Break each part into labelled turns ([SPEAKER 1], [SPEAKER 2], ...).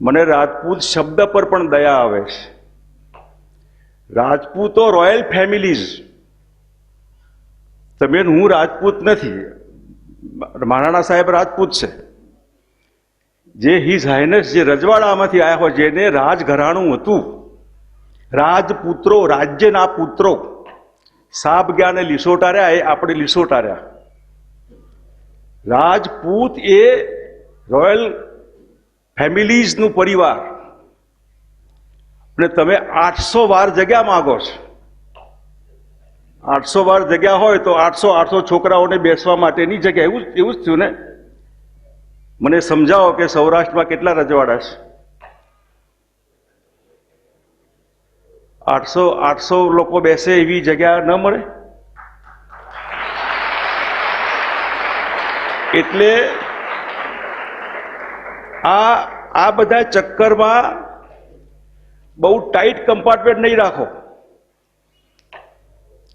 [SPEAKER 1] મને રાજપૂત શબ્દ પર પણ દયા આવે છે. રાજપૂતો રોયલ ફેમિલીઝ. તમે હું રાજપૂત નથી. મહારાણા સાહેબ રાજપૂત છે. જે હિઝ હાઇનેસ જે રજવાડામાંથી આવ્યા હોય, જેને રાજઘરાણું હતું. રાજપુત્રો, રાજ્યના પુત્રો. સાપ ગયા ને એ આપણે લીસોટા રહ્યા રાજપૂત એ રોયલ ફેમિલીઝનું પરિવાર. અને તમે આઠસો વાર જગ્યા માગો છો. આઠસો વાર જગ્યા હોય તો આઠસો આઠસો છોકરાઓને બેસવા માટેની જગ્યા. એવું એવું જ થયું ને? મને સમજાવો કે સૌરાષ્ટ્રમાં કેટલા રજવાડા છે? આઠસો આઠસો લોકો બેસે એવી જગ્યા ન મળે? એટલે આ આ બધા ચક્કરમાં બહુ ટાઈટ કમ્પાર્ટમેન્ટ નહીં રાખો.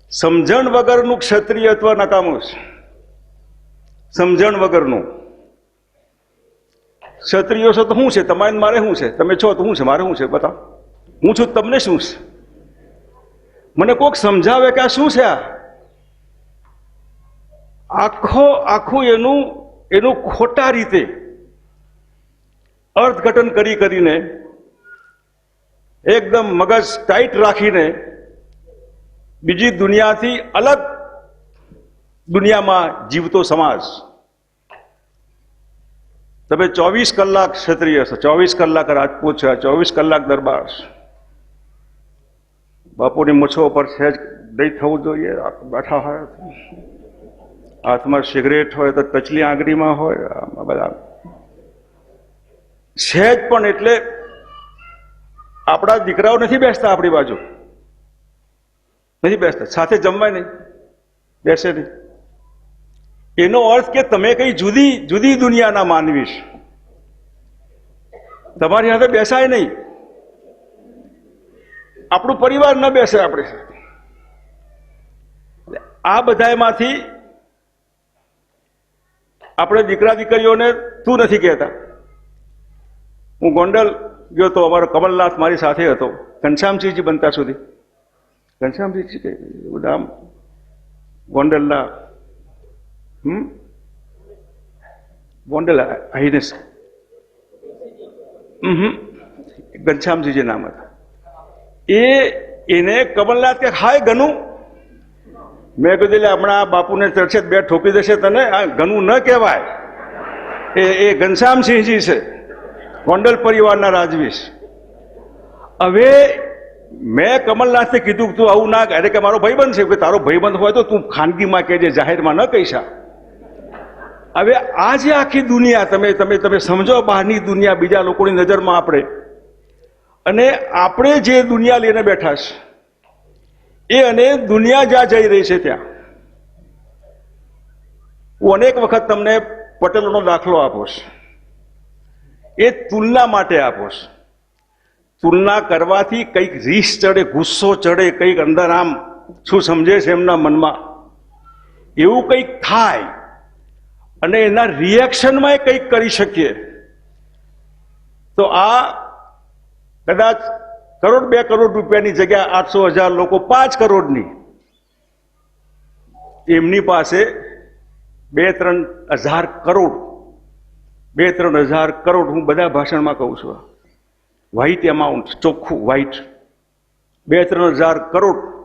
[SPEAKER 1] સમજણ વગરનું ક્ષત્રિય અથવા નકામું છે. સમજણ વગરનું. ક્ષત્રિયો છો તો શું છે? તમારે મારે શું છે? તમે છો તો શું છે? મારે શું છે? બતાવો. હું છું તમને શું છે? મને કોક સમજાવે કે આ શું છે આ? આખો, આખું એનું એનું ખોટા રીતે અર્થઘટન કરી કરીને એકદમ મગજ ટાઈટ રાખીને બીજી દુનિયાથી અલગ દુનિયામાં જીવતો સમાજ. તમે ચોવીસ કલાક ક્ષત્રિય છો, ચોવીસ કલાક રાજપૂત છે, ચોવીસ કલાક દરબાર બાપુની મૂછો પર સહેજ દઈ થવું જોઈએ બેઠા હોય હાથમાં સિગરેટ હોય તો કચલી આંગળીમાં હોય બધા સહેજ પણ એટલે આપણા દીકરાઓ નથી બેસતા આપણી બાજુ. નથી બેસતા. સાથે જમવાય નહીં. બેસે નહીં. એનો અર્થ કે તમે કઈ જુદી જુદી દુનિયાના માનવીશ. તમારી સાથે બેસાય નહીં. આપણું પરિવાર ન બેસે આપણી આ બધામાંથી આપણે દીકરા દીકરીઓને તું નથી કહેતા. હું ગોંડલ ગયો તો અમારો કમલનાથ મારી સાથે હતો. ઘનશ્યામસિંહજી બનતા સુધી. ઘનશ્યામસિંહજી કે નામ ગોંડલના, હમ? ગોંડલ હાઈનેસ હમ ઘનશ્યામસિંહજી નામ હતા. એ, એને કમલનાથ કે, હાય ગનું. મેં કીધું, એટલે હમણાં બાપુને ચર્ચે બે ઠોકી દેશે તને, આ ઘનું ન કહેવાય. એ એ ઘનશ્યામસિંહજી છે. ગોંડલ પરિવારના રાજવીશ. હવે મેં કમલનાથને કીધું તું આવું ના અરે કે મારો ભાઈબંધ છે. કે તારો ભાઈબંધ હોય તો તું ખાનગીમાં કહેજે જાહેરમાં ન કહીશા હવે આ જે આખી દુનિયા તમે તમે તમે સમજો બહારની દુનિયા બીજા લોકોની નજરમાં આપણે. અને આપણે જે દુનિયા લઈને બેઠા છે એ અને દુનિયા જ્યાં જઈ રહી છે ત્યાં. હું અનેક વખત તમને પટેલોનો દાખલો આપો છું. એ તુલના માટે આપો છો. તુલના કરવાથી કંઈક રીસ ચડે, ગુસ્સો ચડે, કંઈક અંદર આમ શું સમજે છે એમના મનમાં? એવું કંઈક થાય અને એના રિએક્શનમાં કંઈક કરી શકીએ. તો આ કદાચ કરોડ, બે કરોડ રૂપિયાની જગ્યા આઠસો હજાર લોકો પાંચ કરોડની એમની પાસે બે, ત્રણ હજાર કરોડ બે ત્રણ હજાર કરોડ હું બધા ભાષણમાં કહું છું. વ્હાઇટ એમાઉન્ટ ચોખ્ખું વ્હાઇટ બે ત્રણ હજાર કરોડ.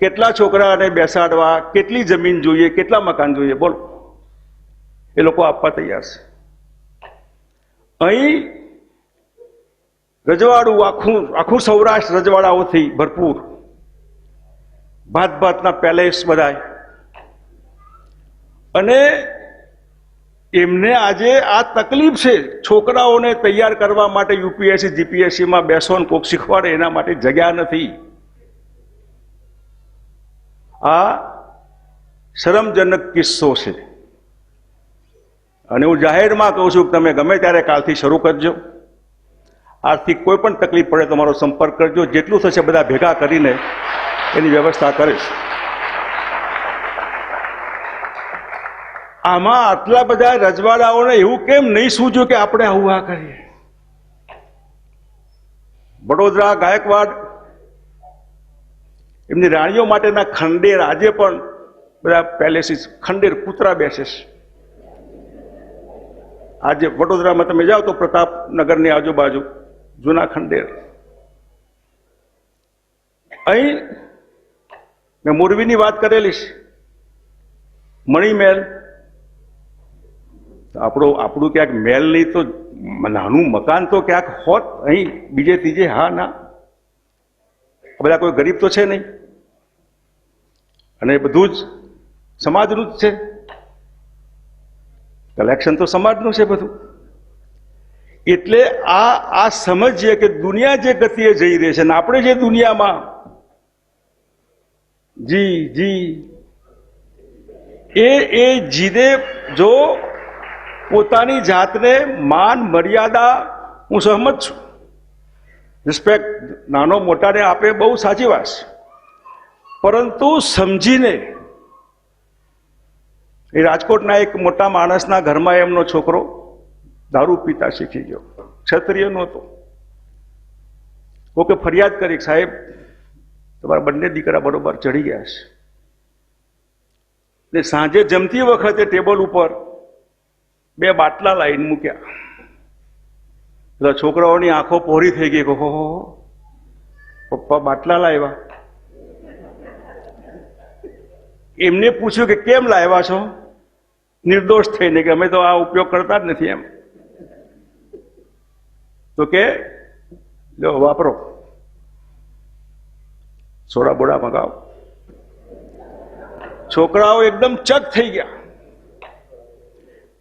[SPEAKER 1] કેટલા છોકરાને બેસાડવા, કેટલી જમીન જોઈએ, કેટલા મકાન જોઈએ, બોલો. એ લોકો આપવા તૈયાર છે. અહીં રજવાડું, આખું આખું સૌરાષ્ટ્ર રજવાડાઓથી ભરપૂર. ભાત ભાતના પેલેસ બધાય. અને એમને આજે આ તકલીફ છે છોકરાઓને તૈયાર કરવા માટે યુપીએસસી, જીપીએસસીમાં બેસવાનું કોક શીખવાડે, એના માટે જગ્યા નથી. આ શરમજનક કિસ્સો છે. અને હું જાહેરમાં કહું છું કે તમે ગમે ત્યારે કાલથી શરૂ કરજો. આથી કોઈ પણ તકલીફ પડે તમારો સંપર્ક કરજો. જેટલું થશે બધા ભેગા કરીને એની વ્યવસ્થા કરીશ. આમાં આટલા બધા રજવાડાઓને એવું કેમ નહીં સૂજ્યું કે આપણે આવું આ કરીએ? વડોદરા, ગાયકવાડ, એમની રાણીઓ માટેના ખંડેર આજે પણ બધા પેલેસીસ, ખંડેર કૂતરા બેસે આજે વડોદરામાં તમે જાઓ તો પ્રતાપનગરની આજુબાજુ જૂના ખંડેર. અહીં મેં મોરબીની વાત કરેલી છે. મણિમહેલ આપણો, આપણું ક્યાંક મેલ નહીં તો નાનું મકાન તો ક્યાંક હોત, અહીં બીજે, ત્રીજે, હા, ના. બધા કોઈ ગરીબ તો છે નહીં. અને બધું જ સમાજનું જ છે. કલેક્શન તો સમાજનું છે બધું. એટલે આ આ સમજીએ કે દુનિયા જે ગતિએ જઈ રહી છે ને આપણે જે દુનિયામાં જી જી, એ એ જીદે જો પોતાની જાતને માન, મર્યાદા હું સહમત છું. રિસ્પેક્ટ નાનો મોટાને આપે બહુ સાચી વાત છે. પરંતુ સમજીને એ રાજકોટના એક મોટા માણસના ઘરમાં એમનો છોકરો દારૂ પીતા શીખી ગયો. ક્ષત્રિય નહોતો. કોકે ફરિયાદ કરી સાહેબ, તમારા બંને દીકરા બરોબર ચડી ગયા છે. ને સાંજે જમતી વખતે ટેબલ ઉપર બે બાટલા લાવીને મૂક્યા. છોકરાઓની આંખો પહોળી થઈ ગઈ. હો, પપ્પા બાટલા લાવ્યા. એમને પૂછ્યું કે કેમ લાવ્યા છો? નિર્દોષ થઈને કે અમે તો આ ઉપયોગ કરતા જ નથી એમ. તો કે લો વાપરો. સોડા બોડા મગાવો. છોકરાઓ એકદમ ચક થઈ ગયા.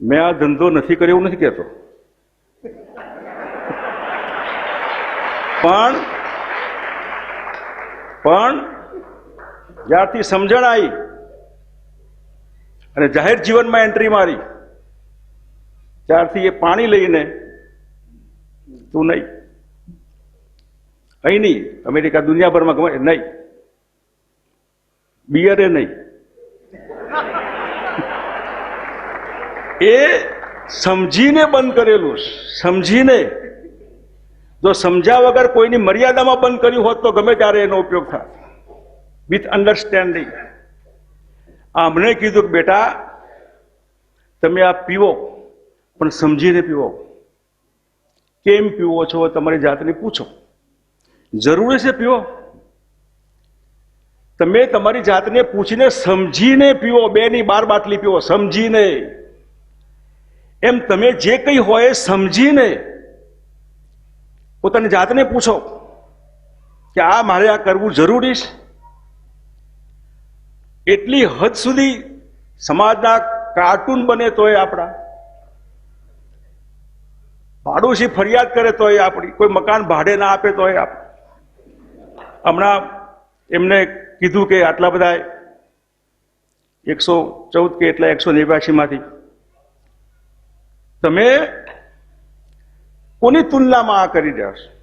[SPEAKER 1] મેં આ ધંધો નથી કર્યો એવું નથી કહેતો. પણ પણ જ્યારથી સમજણ આવી અને જાહેર જીવનમાં એન્ટ્રી મારી, ત્યારથી એ પાણી લઈને તું નહીં. અહીં નહીં. અમેરિકા દુનિયાભરમાં ગમે, નહીં. બિયરે નહીં. એ સમજીને બંધ કરેલું સમજીને. જો સમજ્યા વગર કોઈની મર્યાદામાં બંધ કર્યું હોત તો ગમે ત્યારે એનો ઉપયોગ થાય. વિથ અન્ડરસ્ટેન્ડિંગ આમને કીધું કે બેટા, તમે આ પીવો, પણ સમજીને પીવો. કેમ પીવો છો તમારી જાતને પૂછો. જરૂરી છે પીવો. તમે તમારી જાતને પૂછીને સમજીને પીવો બે ની બાર બાટલી પીવો, સમજીને. એમ તમે જે કંઈ હોય એ સમજીને પોતાની જાતને પૂછો કે આ મારે આ કરવું જરૂરી છે. એટલી હદ સુધી સમાજના કાર્ટૂન બને તોય આપણા. પાડોશી ફરિયાદ કરે તોય આપણી. કોઈ મકાન ભાડે ના આપે તોય આપ. હમણાં એમને કીધું કે આટલા બધા એકસો ચૌદ કે એટલા એકસો નેવ્યાસી માંથી તમે કોની તુલનામાં આ કરી રહ્યા છો?